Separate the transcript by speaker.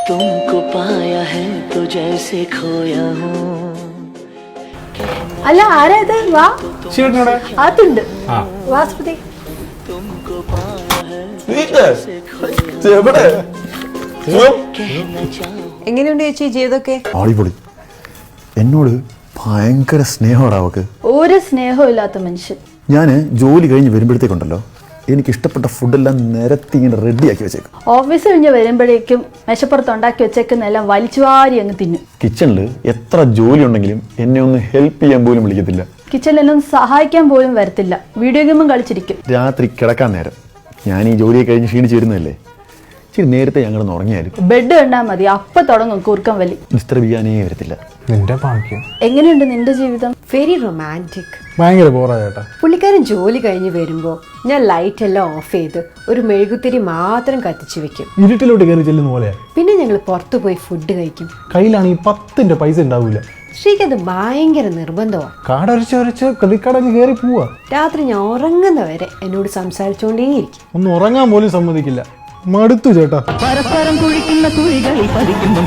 Speaker 1: तुमको पाया है तो जैसे खोया हूँ
Speaker 2: അല്ല ആരാ ഇത് വാ
Speaker 3: ശിവനോടെ
Speaker 2: അതുണ്ട്
Speaker 3: ആ
Speaker 2: വാ സ്മൃതി
Speaker 1: तुमको पाया है
Speaker 4: എവിടെ
Speaker 1: कहना चाहूँ
Speaker 5: എങ്ങനെയുണ്ട് ചേച്ചി ജീവിതമൊക്കെ
Speaker 4: അടിപൊളി എന്നോട് ഭയങ്കര സ്നേഹമാണ് അവക്ക്
Speaker 2: ഒരു സ്നേഹവും ഇല്ലാത്ത മനുഷ്യൻ
Speaker 4: ഞാൻ ജോലി കഴിഞ്ഞ് വരുമ്പോഴത്തേക്കുണ്ടല്ലോ എനിക്ക് ഇഷ്ടപ്പെട്ട ഫുഡെല്ലാം നിരത്തി ഇങ്ങനെ റെഡിയാക്കി വെച്ചേക്കും.
Speaker 2: ഓഫീസ് കഴിഞ്ഞ് വരുമ്പോഴേക്കും മെശപ്പുറത്ത് ഉണ്ടാക്കി വെച്ചേക്കുന്ന എല്ലാം വലിച്ചുവാരി അങ്ങ് തിന്നും.
Speaker 4: കിച്ചണിൽ എത്ര ജോലി ഉണ്ടെങ്കിലും എന്നെ ഒന്ന് ഹെൽപ്പ് ചെയ്യാൻ പോലും വിളിക്കത്തില്ല.
Speaker 2: കിച്ചണിലൊന്നും സഹായിക്കാൻ പോലും വരത്തില്ല. വീഡിയോ ഗെയിമും കളിച്ചിരിക്കും.
Speaker 4: രാത്രി കിടക്കാൻ നേരം. ഞാൻ ഈ ജോലിയെ കഴിഞ്ഞ് ക്ഷീണിച്ച് വരുന്നതല്ലേ ഇച്ചിരി നേരത്തെ ഞങ്ങൾ ഉറങ്ങിയാലും
Speaker 2: ബെഡ് കണ്ടാൽ മതി. അപ്പൊ തുടങ്ങും കൂർക്കം വലി.
Speaker 4: ഡിസ്റ്റർബ് ചെയ്യാനേ വരത്തില്ല.
Speaker 3: നിന്റെ ഭാഗ്യം.
Speaker 2: എങ്ങനെയുണ്ട് നിന്റെ ജീവിതം?
Speaker 5: വെരി റൊമാന്റിക്
Speaker 3: ഭയങ്കര ബോറാ ചേട്ടാ.
Speaker 5: പുള്ളിക്കാരൻ ജോലി കഴിഞ്ഞ് വരുമ്പോൾ ഞാൻ ലൈറ്റ് എല്ലാം ഓഫ് ചെയ്ത് ഒരു മെഴുകുത്തിരി മാത്രം കത്തിച്ചു വെക്കും.
Speaker 3: ഇരുട്ടിലോട്ട് കയറി ചെല്ലുന്ന പോലെ
Speaker 5: പിന്നെ ഞങ്ങൾ പുറത്തു പോയി ഫുഡ് കഴിക്കും.
Speaker 3: കയ്യിലാണെങ്കിൽ പത്തിന്റെ പൈസ ഉണ്ടാവില്ല
Speaker 5: ശ്രീക്ക് അത് ഭയങ്കര നിർബന്ധമാണ്
Speaker 3: കാടൊരച്ച് ഒരച്ച് ക്രെഡിറ്റ് കാർഡ് അങ്ങ് കയറി പോവാ.
Speaker 5: രാത്രി ഞാൻ ഉറങ്ങുന്നവരെ എന്നോട് സംസാരിച്ചുകൊണ്ടേയിരിക്കും
Speaker 3: ഒന്ന് ഉറങ്ങാൻ പോലും സമ്മതിക്കില്ല. മടുത്തു ചേട്ടാ.
Speaker 1: പരസ്പരം കുഴിക്കുന്ന കുഴികളിൽ പതിക്കുമ്പോൾ